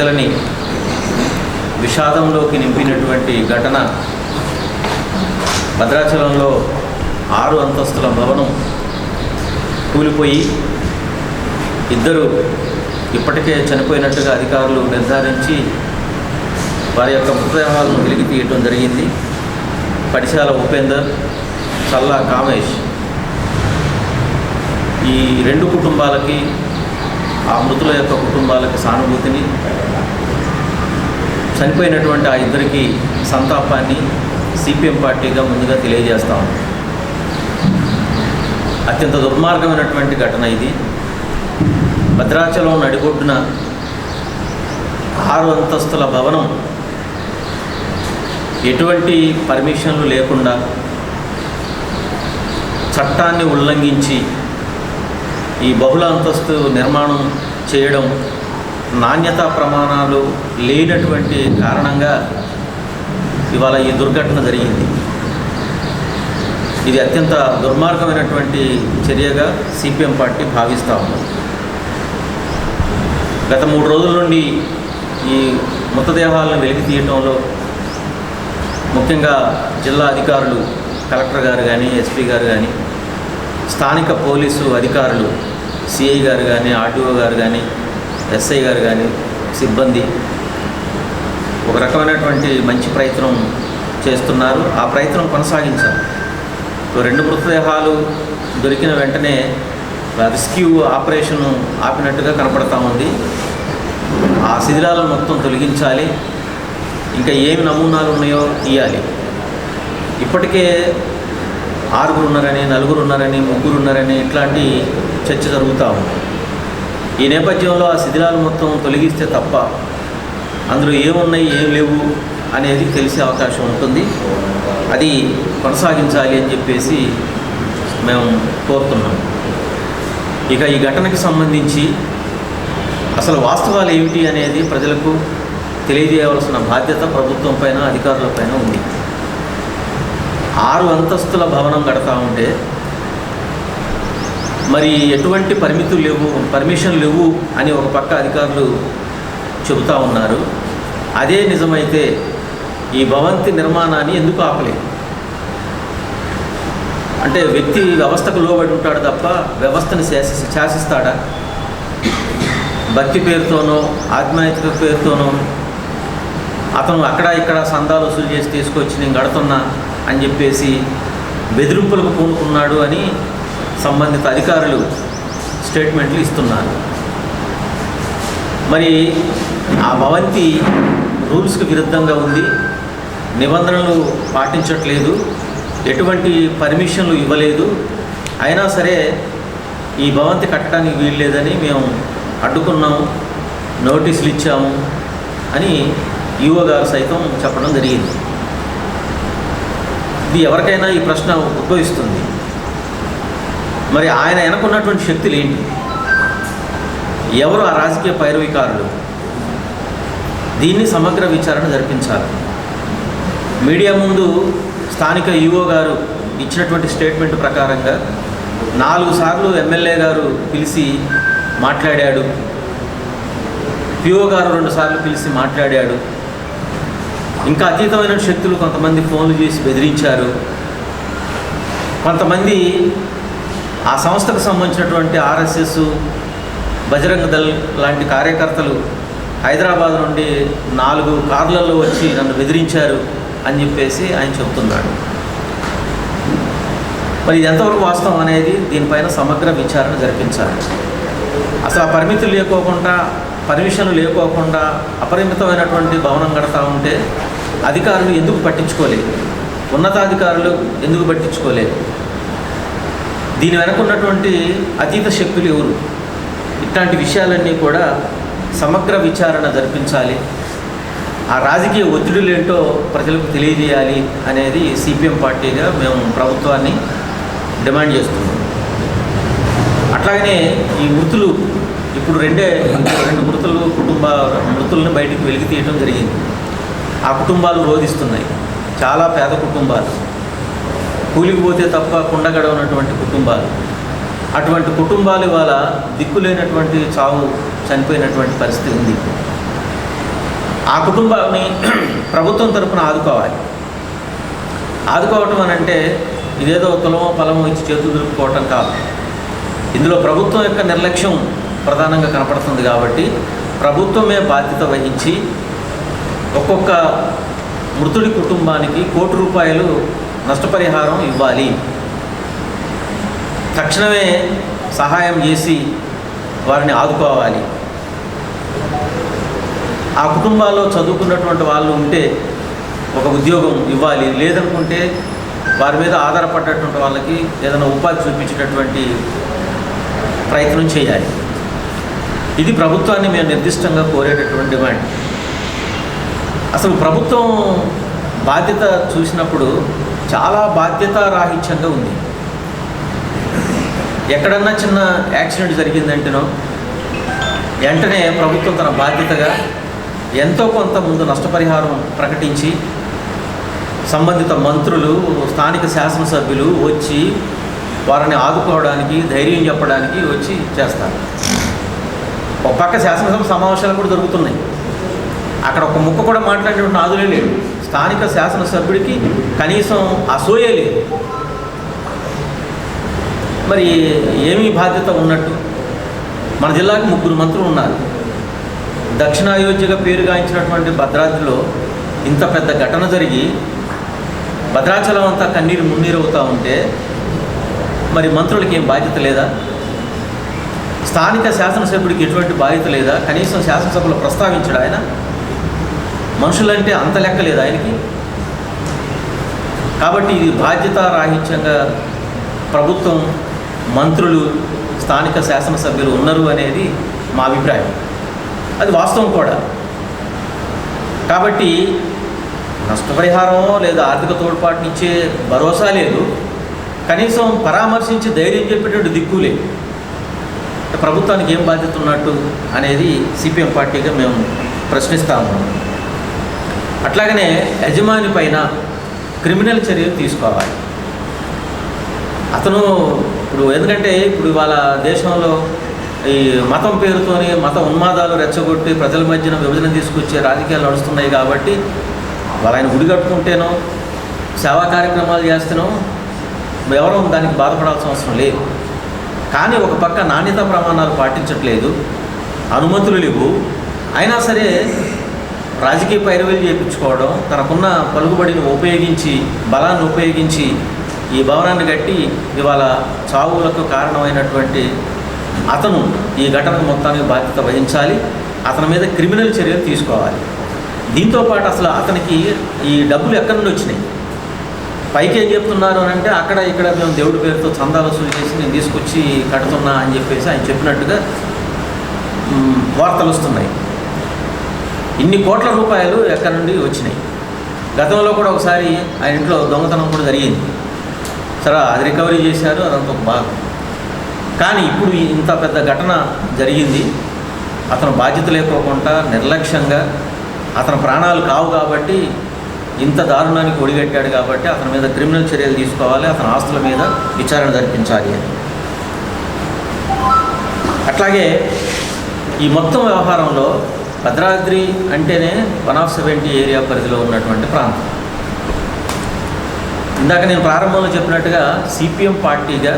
ప్రజలని విషాదంలోకి నింపినటువంటి ఘటన భద్రాచలంలో ఆరు అంతస్తుల భవనం కూలిపోయి ఇద్దరు ఇప్పటికే చనిపోయినట్టుగా అధికారులు నిర్ధారించి వారి యొక్క మృతదేహాలను వెలికి తీయటం జరిగింది. పడిశాల ఉపేందర్ చల్లా కామేష్ ఈ రెండు కుటుంబాలకి ఆ మృతుల యొక్క కుటుంబాలకి సానుభూతిని చనిపోయినటువంటి ఆ ఇద్దరికి సంతాపాన్ని సిపిఎం పార్టీగా ముందుగా తెలియజేస్తాం అత్యంత దుర్మార్గమైనటువంటి ఘటన ఇది. భద్రాచలం నడిగొడ్డున ఆరు అంతస్తుల భవనం ఎటువంటి పర్మిషన్లు లేకుండా చట్టాన్ని ఉల్లంఘించి ఈ బహుళ అంతస్తు నిర్మాణం చేయడం నాణ్యతా ప్రమాణాలు లేనటువంటి కారణంగా ఇవాళ ఈ దుర్ఘటన జరిగింది. ఇది అత్యంత దుర్మార్గమైనటువంటి చర్యగా సిపిఎం పార్టీ భావిస్తూ ఉంది. గత మూడు రోజుల నుండి ఈ మృతదేహాలను వెలికి తీయటంలో ముఖ్యంగా జిల్లా అధికారులు కలెక్టర్ గారు కానీ ఎస్పీ గారు కానీ స్థానిక పోలీసు అధికారులు సిఐ గారు కానీ ఆర్టీఓ గారు కానీ ఎస్ఐ గారు కానీ సిబ్బంది ఒక రకమైనటువంటి మంచి ప్రయత్నం చేస్తున్నారు. ఆ ప్రయత్నం కొనసాగించాలి. ఇప్పుడు రెండు మృతదేహాలు దొరికిన వెంటనే రెస్క్యూ ఆపరేషన్ ఆపినట్టుగా కనపడతా ఉంది. ఆ శిథిలాలను మొత్తం తొలగించాలి. ఇంకా ఏమి నమూనాలు ఉన్నాయో తీయాలి. ఇప్పటికే ఆరుగురు ఉన్నారని నలుగురు ఉన్నారని ముగ్గురు ఉన్నారని ఇట్లాంటి చర్చ జరుగుతూ ఉంది. ఈ నేపథ్యంలో ఆ శిథిలాలు మొత్తం తొలగిస్తే తప్ప అందులో ఏమున్నాయి ఏం లేవు అనేది తెలిసే అవకాశం ఉంటుంది. అది కొనసాగించాలి అని చెప్పేసి మేము కోరుతున్నాం. ఇక ఈ ఘటనకు సంబంధించి అసలు వాస్తవాలు ఏమిటి అనేది ప్రజలకు తెలియజేయవలసిన బాధ్యత ప్రభుత్వం పైన అధికారుల పైన ఉంది. ఆరు అంతస్తుల భవనం కడతా ఉంటే మరి ఎటువంటి పరిమితులు లేవు పర్మిషన్ లేవు అని ఒక పక్క అధికారులు చెబుతూ ఉన్నారు. అదే నిజమైతే ఈ భవంతి నిర్మాణాన్ని ఎందుకు ఆపలేదు? అంటే వ్యక్తి వ్యవస్థకు లోబడి ఉంటాడు తప్ప వ్యవస్థను శాసి శాసిస్తాడా? భక్తి పేరుతోనో ఆత్మీయత పేరుతోనో అతను అక్కడ ఇక్కడ సందాలు వసూలు చేసి తీసుకొచ్చి నేను గడుతున్నా అని చెప్పేసి బెదిరింపులకు పూనుకున్నాడు అని సంబంధిత అధికారులు స్టేట్మెంట్లు ఇస్తున్నారు. మరి ఆ భవంతి రూల్స్కి విరుద్ధంగా ఉంది. నిబంధనలు పాటించట్లేదు. ఎటువంటి పర్మిషన్లు ఇవ్వలేదు. అయినా సరే ఈ భవంతి కట్టడానికి వీల్లేదని మేము అడ్డుకున్నాము. నోటీసులు ఇచ్చాము అని ఈఓ గారు సైతం చెప్పడం జరిగింది. ఇది ఎవరికైనా ఈ ప్రశ్న ఉద్భవిస్తుంది. మరి ఆయన వెనకున్నటువంటి శక్తులు ఏంటి? ఎవరు ఆ రాజకీయ పైరవికారులు? దీన్ని సమగ్ర విచారణ జరిపించాలి. మీడియా ముందు స్థానిక ఈఓ గారు ఇచ్చినటువంటి స్టేట్మెంట్ ప్రకారంగా నాలుగు సార్లు ఎమ్మెల్యే గారు పిలిచి మాట్లాడాడు. పిఓ గారు రెండు సార్లు పిలిచి మాట్లాడాడు. ఇంకా అతీతమైన శక్తులు కొంతమంది ఫోన్లు చేసి బెదిరించారు. కొంతమంది ఆ సంస్థకు సంబంధించినటువంటి ఆర్ఎస్ఎస్ బజరంగ దళ్ లాంటి కార్యకర్తలు హైదరాబాద్ నుండి నాలుగు కార్లలో వచ్చి నన్ను బెదిరించారు అని చెప్పేసి ఆయన చెబుతున్నాడు. మరి ఎంతవరకు వాస్తవం అనేది దీనిపైన సమగ్ర విచారణ జరిపించాలి. అసలు ఆ పరిమితులు లేకోకుండా పర్మిషన్లు లేకోకుండా అపరిమితమైనటువంటి భవనం కడతా ఉంటే అధికారులు ఎందుకు పట్టించుకోలేదు? ఉన్నతాధికారులు ఎందుకు పట్టించుకోలేదు? దీని వెనక ఉన్నటువంటి అతీత శక్తులు ఎవరు? ఇట్లాంటి విషయాలన్నీ కూడా సమగ్ర విచారణ జరిపించాలి. ఆ రాజకీయ ఒత్తిడులు ఏంటో ప్రజలకు తెలియజేయాలి అనేది సిపిఎం పార్టీగా మేము ప్రభుత్వాన్ని డిమాండ్ చేస్తున్నాం. అట్లాగనే ఈ మృతులు ఇప్పుడు రెండే రెండు మృతులు కుటుంబ మృతులను బయటికి వెలికి తీయడం జరిగింది. ఆ కుటుంబాలు రోధిస్తున్నాయి. చాలా పేద కుటుంబాలు. కూలికి పోతే తప్ప కుండగడ ఉన్నటువంటి కుటుంబాలు. అటువంటి కుటుంబాలు ఇవాళ దిక్కులేనటువంటి చావు చనిపోయినటువంటి పరిస్థితి ఉంది. ఆ కుటుంబాన్ని ప్రభుత్వం తరపున ఆదుకోవాలి. ఆదుకోవటం అని అంటే ఇదేదో తులమో పొలమో ఇచ్చి చేతులు దులుపుకోవటం కాదు. ఇందులో ప్రభుత్వం యొక్క నిర్లక్ష్యం ప్రధానంగా కనపడుతుంది కాబట్టి ప్రభుత్వమే బాధ్యత వహించి ఒక్కొక్క మృతుడి కుటుంబానికి కోటి రూపాయలు నష్టపరిహారం ఇవ్వాలి. తక్షణమే సహాయం చేసి వారిని ఆదుకోవాలి. ఆ కుటుంబాల్లో చదువుకున్నటువంటి వాళ్ళు ఉంటే ఒక ఉద్యోగం ఇవ్వాలి. లేదనుకుంటే వారి మీద ఆధారపడ్డటువంటి వాళ్ళకి ఏదైనా ఉపాధి చూపించేటటువంటి ప్రయత్నం చేయాలి. ఇది ప్రభుత్వాన్ని మేము నిర్దిష్టంగా కోరేటటువంటి డిమాండ్. అసలు ప్రభుత్వం బాధ్యత చూసినప్పుడు చాలా బాధ్యత రాహిత్యంగా ఉంది. ఎక్కడన్నా చిన్న యాక్సిడెంట్ జరిగిందంటేనో వెంటనే ప్రభుత్వం తన బాధ్యతగా ఎంతో కొంత ముందు నష్టపరిహారం ప్రకటించి సంబంధిత మంత్రులు స్థానిక శాసనసభ్యులు వచ్చి వారిని ఆదుకోవడానికి ధైర్యం చెప్పడానికి వచ్చి చేస్తారు. ఒక పక్క శాసనసభ సమావేశాలు కూడా జరుగుతున్నాయి. అక్కడ ఒక ముక్క కూడా మాట్లాడేటువంటి నాదులే లేడు స్థానిక శాసనసభ్యుడికి కనీసం అసూయే లేదు. మరి ఏమీ బాధ్యత ఉన్నట్టు? మన జిల్లాకి ముగ్గురు మంత్రులు ఉన్నారు. దక్షిణాయోధ్యగా పేరుగాంచినటువంటి భద్రాద్రిలో ఇంత పెద్ద ఘటన జరిగి భద్రాచలం అంతా కన్నీరు మున్నీరు అవుతూ ఉంటే మరి మంత్రులకి ఏం బాధ్యత లేదా? స్థానిక శాసనసభ్యుడికి ఎటువంటి బాధ్యత లేదా? కనీసం శాసనసభలో ప్రస్తావించడు ఆయన. మనుషులంటే అంత లెక్క లేదు ఆయనకి. కాబట్టి ఇది బాధ్యత రాహిత్యంగా ప్రభుత్వం మంత్రులు స్థానిక శాసనసభ్యులు ఉన్నారు అనేది మా అభిప్రాయం. అది వాస్తవం కూడా. కాబట్టి నష్టపరిహారం లేదా ఆర్థిక తోడ్పాటునిచ్చే భరోసా లేదు. కనీసం పరామర్శించి ధైర్యం చెప్పేటువంటి దిక్కు లేదు. ప్రభుత్వానికి ఏం బాధ్యత ఉన్నట్టు అనేది సిపిఎం పార్టీగా మేము ప్రశ్నిస్తాము అట్లాగనే యజమాని పైన క్రిమినల్ చర్యలు తీసుకోవాలి. అతను ఇప్పుడు ఎందుకంటే ఇప్పుడు వాళ్ళ దేశంలో ఈ మతం పేరుతోని మత ఉన్మాదాలు రెచ్చగొట్టి ప్రజల మధ్యన విభజన తీసుకొచ్చే రాజకీయాలు నడుస్తున్నాయి కాబట్టి వాళ్ళు ఆయన గుడి కట్టుకుంటేనో సేవా కార్యక్రమాలు చేస్తేనో ఎవరో దానికి బాధపడాల్సిన అవసరం లేదు. కానీ ఒక పక్క నాణ్యత ప్రమాణాలు పాటించట్లేదు అనుమతులు లేవు. అయినా సరే రాజకీయ పైరవీలు చేయించుకోవడం తనకున్న పలుకుబడిని ఉపయోగించి బలాన్ని ఉపయోగించి ఈ భవనాన్ని కట్టి ఇవాళ చావులకు కారణమైనటువంటి అతను ఈ ఘటనకు మొత్తానికి బాధ్యత వహించాలి. అతని మీద క్రిమినల్ చర్యలు తీసుకోవాలి. దీంతో పాటు అసలు అతనికి ఈ డబ్బులు ఎక్కడి నుండి వచ్చినాయి? పైకి ఏం చెప్తున్నారు అని అంటే అక్కడ ఇక్కడ మేము దేవుడి పేరుతో చందాలు వసూలు చేసి నేను తీసుకొచ్చి కడుతున్నా అని చెప్పేసి ఆయన చెప్పినట్టుగా వార్తలు వస్తున్నాయి. ఇన్ని కోట్ల రూపాయలు ఎక్కడి నుండి వచ్చినాయి? గతంలో కూడా ఒకసారి ఆయన ఇంట్లో దొంగతనం కూడా జరిగింది. సరే అది రికవరీ చేశారు అదంతా ఒక భాగం. కానీ ఇప్పుడు ఇంత పెద్ద ఘటన జరిగింది. అతను బాధ్యత లేకోకుండా నిర్లక్ష్యంగా అతని ప్రాణాలు కావు కాబట్టి ఇంత దారుణానికి ఒడిగట్టాడు కాబట్టి అతని మీద క్రిమినల్ చర్యలు తీసుకోవాలి అతని ఆస్తుల మీద విచారణ జరిపించాలి అని. అట్లాగే ఈ మొత్తం వ్యవహారంలో భద్రాద్రి అంటేనే వన్ ఆఫ్ సెవెంటీ ఏరియా పరిధిలో ఉన్నటువంటి ప్రాంతం. ఇందాక నేను ప్రారంభంలో చెప్పినట్టుగా సిపిఎం పార్టీగా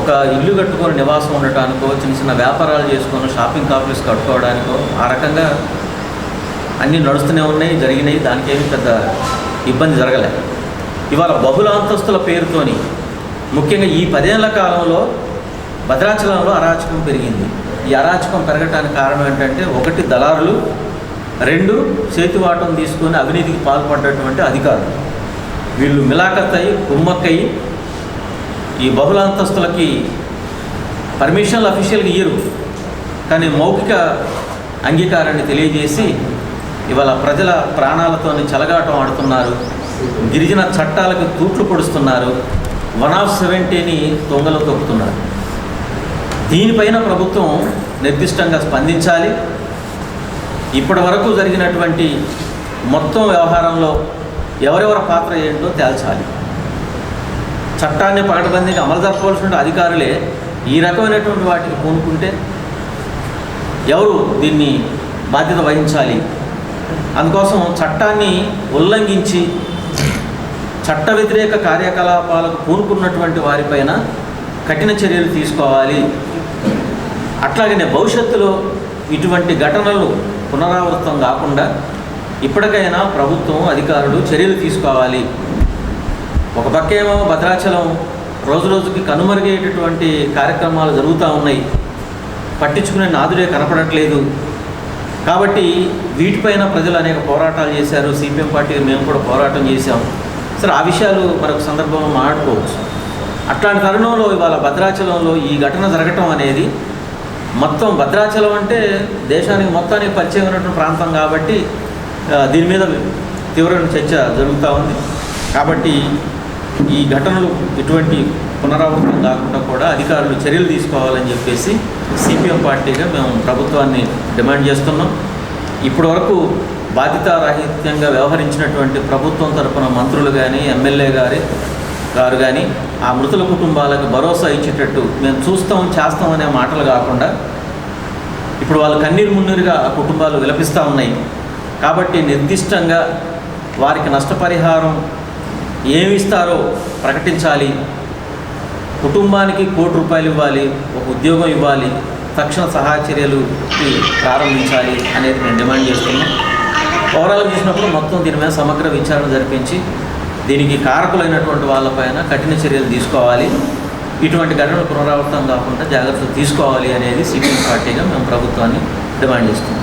ఒక ఇల్లు కట్టుకొని నివాసం ఉండటానికో చిన్న చిన్న వ్యాపారాలు చేసుకొని షాపింగ్ కాంప్లెక్స్ కట్టుకోవడానికో ఆ రకంగా అన్నీ నడుస్తూనే ఉన్నాయి జరిగినాయి. దానికి ఏమి పెద్ద ఇబ్బంది జరగలే. ఇవాళ బహుళ అంతస్తుల పేరుతోని ముఖ్యంగా ఈ పదేళ్ళ కాలంలో భద్రాచలంలో అరాచకం పెరిగింది. ఈ అరాచకం పెరగటానికి కారణం ఏంటంటే ఒకటి దళారులు రెండు చేతివాటం తీసుకొని అవినీతికి పాల్పడ్డటువంటి అధికారులు. వీళ్ళు మిలాఖత్ అయ్యి కుమ్మక్కయ్యి ఈ బహుళ అంతస్తులకి పర్మిషన్లు అఫీషియల్గా ఇయ్యరు. కానీ మౌఖిక అంగీకారాన్ని తెలియజేసి ఇవాళ ప్రజల ప్రాణాలతోని చెలగాటం ఆడుతున్నారు. గిరిజన చట్టాలకు తూట్లు పొడుస్తున్నారు. వన్ ఆఫ్ సెవెంటీని దొంగలు తొక్కుతున్నారు. దీనిపైన ప్రభుత్వం నిర్దిష్టంగా స్పందించాలి. ఇప్పటి వరకు జరిగినటువంటి మొత్తం వ్యవహారంలో ఎవరెవరి పాత్ర ఏంటో తేల్చాలి. చట్టాన్ని పకడ్బందీగా అమలు జరపవలసిన అధికారులే ఈ రకమైనటువంటి వాటికి పూనుకుంటే ఎవరు దీన్ని బాధ్యత వహించాలి? అందుకోసం చట్టాన్ని ఉల్లంఘించి చట్ట వ్యతిరేక కార్యకలాపాలకు పూనుకున్నటువంటి వారిపైన కఠిన చర్యలు తీసుకోవాలి. అట్లాగనే భవిష్యత్తులో ఇటువంటి ఘటనలు పునరావృతం కాకుండా ఇప్పటికైనా ప్రభుత్వం అధికారులు చర్యలు తీసుకోవాలి. ఒక పక్కేమో భద్రాచలం రోజు రోజుకి కనుమరుగేటటువంటి కార్యక్రమాలు జరుగుతూ ఉన్నాయి. పట్టించుకునే నాదుడే కనపడట్లేదు. కాబట్టి వీటిపైన ప్రజలు అనేక పోరాటాలు చేశారు. సిపిఎం పార్టీ మేము కూడా పోరాటం చేశాం. సరే ఆ విషయాలు మరొక సందర్భంలో మాట్లాడుకోవచ్చు. అట్లాంటి తరుణంలో ఇవాళ భద్రాచలంలో ఈ ఘటన జరగటం అనేది మొత్తం భద్రాచలం అంటే దేశానికి మొత్తానికి పరిచయం ఉన్నటువంటి ప్రాంతం కాబట్టి దీని మీద తీవ్రమైన చర్చ జరుగుతూ ఉంది. కాబట్టి ఈ ఘటనలు ఎటువంటి పునరావృతం కాకుండా కూడా అధికారులు చర్యలు తీసుకోవాలని చెప్పేసి సిపిఎం పార్టీగా మేము ప్రభుత్వాన్ని డిమాండ్ చేస్తున్నాం. ఇప్పటి వరకు బాధితారాహిత్యంగా వ్యవహరించినటువంటి ప్రభుత్వం తరపున మంత్రులు కానీ ఎమ్మెల్యే గారి గారు కానీ ఆ మృతుల కుటుంబాలకు భరోసా ఇచ్చేటట్టు మేము చూస్తాం చేస్తాం అనే మాటలు కాకుండా ఇప్పుడు వాళ్ళు కన్నీరు మున్నీరుగా ఆ కుటుంబాలు విలపిస్తూ ఉన్నాయి. కాబట్టి నిర్దిష్టంగా వారికి నష్టపరిహారం ఏమి ఇస్తారో ప్రకటించాలి. కుటుంబానికి కోటి రూపాయలు ఇవ్వాలి ఒక ఉద్యోగం ఇవ్వాలి తక్షణ సహాయ చర్యలుకి ప్రారంభించాలి అనేది మేము డిమాండ్ చేస్తున్నాం. ఓవరాల్ చూసినప్పుడు మొత్తం దీని మీద సమగ్ర విచారణ జరిపించి దీనికి కారకులైనటువంటి వాళ్ళపైన కఠిన చర్యలు తీసుకోవాలి. ఇటువంటి ఘటనలు పునరావృతం కాకుండా జాగ్రత్తలు తీసుకోవాలి అనేది సిపిఎం పార్టీగా మేము ప్రభుత్వాన్ని డిమాండ్ చేస్తున్నాం.